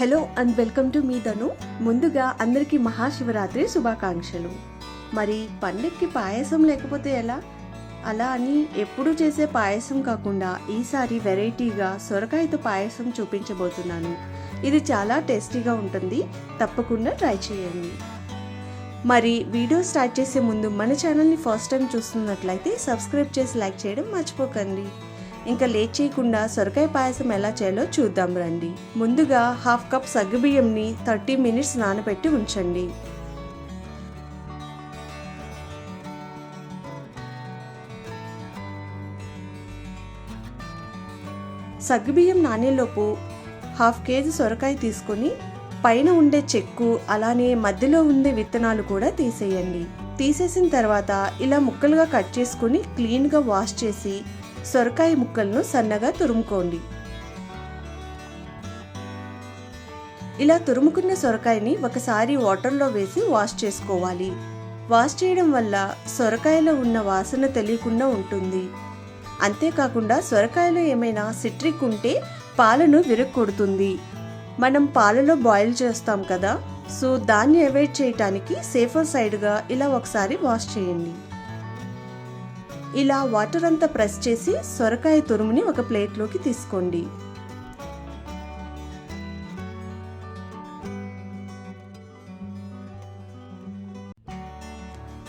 Hello and welcome to మీ ధను. ముందుగా అందరికీ మహాశివరాత్రి శుభాకాంక్షలు. మరి పండక్కి పాయసం లేకపోతే ఎలా? అలా అని ఎప్పుడు చేసే పాయసం కాకుండా ఈసారి వెరైటీగా సొరకాయతో పాయసం చూపించబోతున్నాను. ఇది చాలా టేస్టీగా ఉంటుంది. తప్పకుండా ట్రై చేయండి. మరి వీడియో స్టార్ట్ చేసే ముందు మన ఛానల్ని ఫస్ట్ టైం చూస్తున్నట్లయితే సబ్స్క్రైబ్ చేసి లైక్ చేయడం మర్చిపోకండి. ఇంకా లేట్ చేయకుండా సొరకాయ పాయసం ఎలా చేయాలో చూద్దాం రండి. ముందుగా హాఫ్ కప్ సగ్గుబియ్యంని థర్టీ మినిట్స్ నానబెట్టి ఉంచండి. సగ్గుబియ్యం నానేలోపు హాఫ్ కేజీ సొరకాయ తీసుకొని పైన ఉండే చెక్కు అలానే మధ్యలో ఉండే విత్తనాలు కూడా తీసేయండి. తీసేసిన తర్వాత ఇలా ముక్కలుగా కట్ చేసుకుని క్లీన్గా వాష్ చేసి సొరకాయ ముక్కలను సన్నగా తురుముకోండి. ఇలా తురుముకున్న సొరకాయని ఒకసారి వాటర్లో వేసి వాష్ చేసుకోవాలి. వాష్ చేయడం వల్ల సొరకాయలో ఉన్న వాసన తెలియకుండా ఉంటుంది. అంతేకాకుండా సొరకాయలో ఏమైనా సిట్రిక్ ఉంటే పాలను విరగొడుతుంది. మనం పాలలో బాయిల్ చేస్తాం కదా సో దాన్ని అవాయిడ్ చేయటానికి సేఫర్ సైడ్గా ఇలా ఒకసారి వాష్ చేయండి. ఇలా వాటర్ అంతా ప్రెస్ చేసి సొరకాయ తురుముని ఒక ప్లేట్లోకి తీసుకోండి.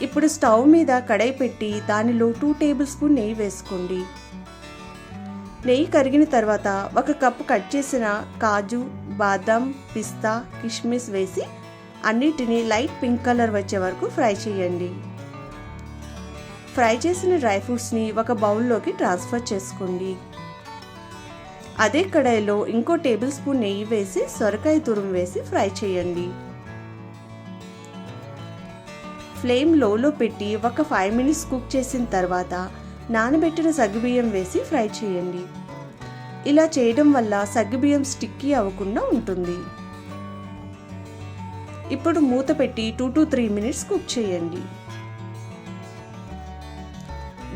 ఇప్పుడు స్టవ్ మీద కడాయి పెట్టి దానిలో టూ టేబుల్ స్పూన్ నెయ్యి వేసుకోండి. నెయ్యి కరిగిన తర్వాత ఒక కప్పు కట్ చేసిన కాజు బాదం పిస్తా కిష్మిస్ వేసి అన్నిటినీ లైట్ పింక్ కలర్ వచ్చే వరకు ఫ్రై చేయండి. ఫ్రై చేసిన డ్రై ఫ్రూట్స్ని ఒక బౌల్లోకి ట్రాన్స్ఫర్ చేసుకోండి. అదే కడాయిలో ఇంకో టేబుల్ స్పూన్ నెయ్యి వేసి సొరకాయ తురుము వేసి ఫ్రై చేయండి. ఫ్లేమ్ లోలో పెట్టి ఒక ఫైవ్ మినిట్స్ కుక్ చేసిన తర్వాత నానబెట్టిన సగ్గుబియ్యం వేసి ఫ్రై చేయండి. ఇలా చేయడం వల్ల సగ్గుబియ్యం స్టిక్కీ అవ్వకుండా ఉంటుంది. ఇప్పుడు మూత పెట్టి two to three minutes cook చేయండి.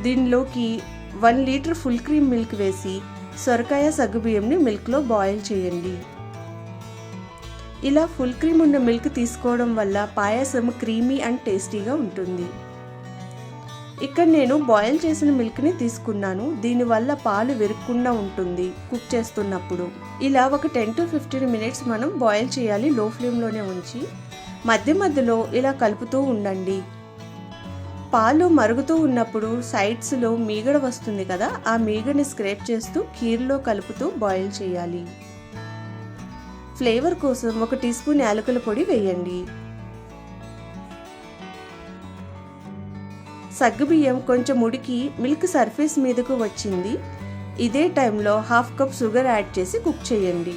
దీనిలోకి one litre full cream milk వేసి సొరకాయ సగ్గుబియ్యంని మిల్క్లో బాయిల్ చేయండి. ఇలా ఫుల్ క్రీమ్ ఉన్న మిల్క్ తీసుకోవడం వల్ల పాయసం క్రీమీ అండ్ టేస్టీగా ఉంటుంది. ఇక్కడ నేను బాయిల్ చేసిన మిల్క్ని తీసుకున్నాను. దీనివల్ల పాలు విరగకుండా ఉంటుంది కుక్ చేస్తున్నప్పుడు. ఇలా ఒక టెన్ టు ఫిఫ్టీన్ మినిట్స్ మనం బాయిల్ చేయాలి. లో ఫ్లేమ్లోనే ఉంచి మధ్య మధ్యలో ఇలా కలుపుతూ ఉండండి. పాలు మరుగుతూ ఉన్నప్పుడు సైడ్స్లో మీగడ వస్తుంది కదా ఆ మీగడని స్క్రేప్ చేస్తూ కీర్లో కలుపుతూ బాయిల్ చేయాలి. ఫ్లేవర్ కోసం ఒక టీ స్పూన్ యాలకుల పొడి వేయండి. సగ్గుబియ్యం కొంచెం ఉడికి మిల్క్ సర్ఫేస్ మీదకు వచ్చింది. ఇదే టైంలో హాఫ్ కప్ షుగర్ యాడ్ చేసి కుక్ చేయండి.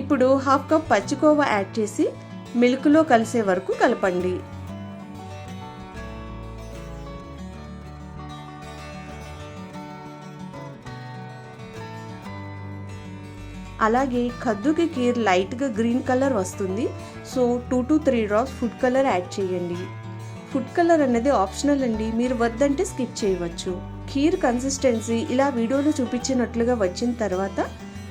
ఇప్పుడు హాఫ్ కప్ పచ్చికోవా యాడ్ చేసి మిల్క్లో కలిసే వరకు కలపండి. అలాగే కద్దుకి కీర్ లైట్గా గ్రీన్ కలర్ వస్తుంది. So two to three drops food colour add చేయండి. ఫుడ్ కలర్ అనేది ఆప్షనల్ అండి. మీరు వద్దంటే స్కిప్ చేయవచ్చు. కీర్ కన్సిస్టెన్సీ ఇలా వీడియోలో చూపించినట్లుగా వచ్చిన తర్వాత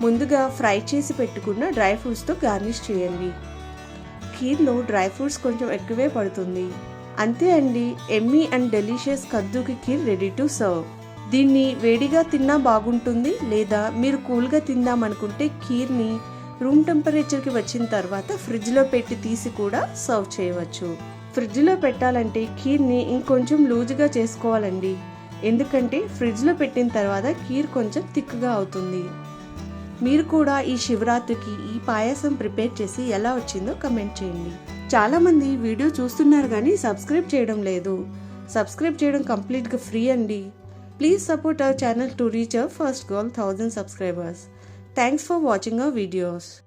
ముందుగా ఫ్రై చేసి పెట్టుకున్న డ్రై ఫ్రూట్స్తో గార్నిష్ చేయండి. ఖీర్లో డ్రై ఫ్రూట్స్ కొంచెం ఎక్కువే పడుతుంది. అంతే అండి ఎమ్మీ అండ్ డెలిషియస్ కద్దుకి ఖీర్ రెడీ టు సర్వ్ దీన్ని వేడిగా తిన్నా బాగుంటుంది లేదా మీరు కూల్గా తిందామనుకుంటే ఖీర్ని రూమ్ టెంపరేచర్కి వచ్చిన తర్వాత ఫ్రిడ్జ్లో పెట్టి తీసి కూడా సర్వ్ చేయవచ్చు. ఫ్రిడ్జ్లో పెట్టాలంటే ఖీర్ని ఇంకొంచెం లూజుగా చేసుకోవాలండి. ఎందుకంటే ఫ్రిడ్జ్లో పెట్టిన తర్వాత ఖీర్ కొంచెం థిక్గా అవుతుంది. మీరు కూడా ఈ శివరాత్రికి ఈ పాయసం ప్రిపేర్ చేసి ఎలా వచ్చిందో కమెంట్ చేయండి. చాలా మంది వీడియో చూస్తున్నారు కానీ సబ్స్క్రైబ్ చేయడం లేదు. సబ్స్క్రైబ్ చేయడం కంప్లీట్గా ఫ్రీ అండి. Please support our channel to reach our first goal thousand subscribers. Thanks for watching our videos.